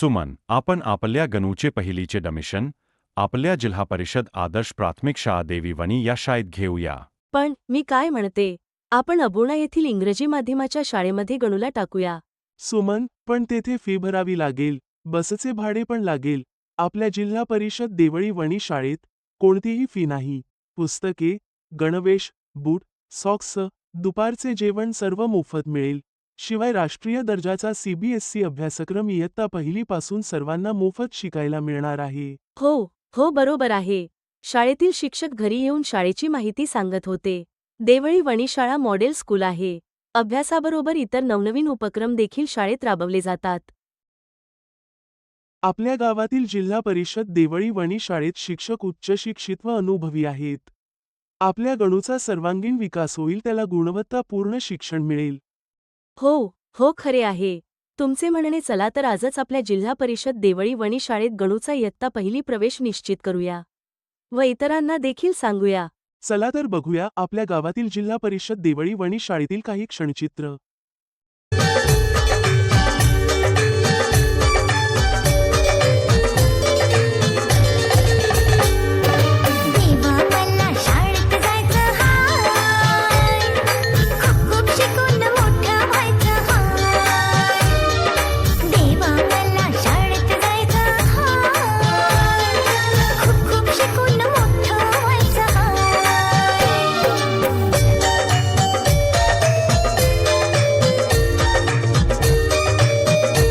सुमन आपण आपल्या गणूचे पहिलीचे डमिशन आपल्या जिल्हा परिषद आदर्श प्राथमिक शाळा देवीवणी या शाळेत घेऊया. पण मी काय म्हणते? आपण अबोणा येथील इंग्रजी माध्यमाच्या शाळेमध्ये गणूला टाकूया. सुमन पण तेथे फी भरावी लागेल बसचे भाडे पण लागेल. आपल्या जिल्हा परिषद देवळी वणी शाळेत कोणतीही फी नाही. पुस्तके गणवेश बूट सॉक्स दुपारचे जेवण सर्व मोफत मिळेल. शिवाय राष्ट्रीय दर्जाचा सीबीएसई अभ्यासक्रम इयत्ता पहिलीपासून सर्वांना मोफत शिकायला मिळणार आहे. हो हो बरोबर आहे. शाळेतील शिक्षक घरी येऊन शाळेची माहिती सांगत होते. देवळी वणीशाळा मॉडेल स्कूल आहे. अभ्यासाबरोबर इतर नवनवीन उपक्रम देखील शाळेत राबवले जातात. आपल्या गावातील जिल्हा परिषद देवळी वणी शाळेत शिक्षक उच्च शिक्षित व अनुभवी आहेत. आपल्या गणूचा सर्वांगीण विकास होईल त्याला गुणवत्तापूर्ण शिक्षण मिळेल. हो हो खरे आहे. तुमचे म्हणणे चला तर आजच आपल्या जिल्हा परिषद देवळी वणी शाळेत गणूचा इयत्ता पहिली प्रवेश निश्चित करूया. व इतरांना देखील सांगूया. चला तर बघूया आपल्या गावातील जिल्हा परिषद देवळी वणी शाळेतील काही क्षणचित्र.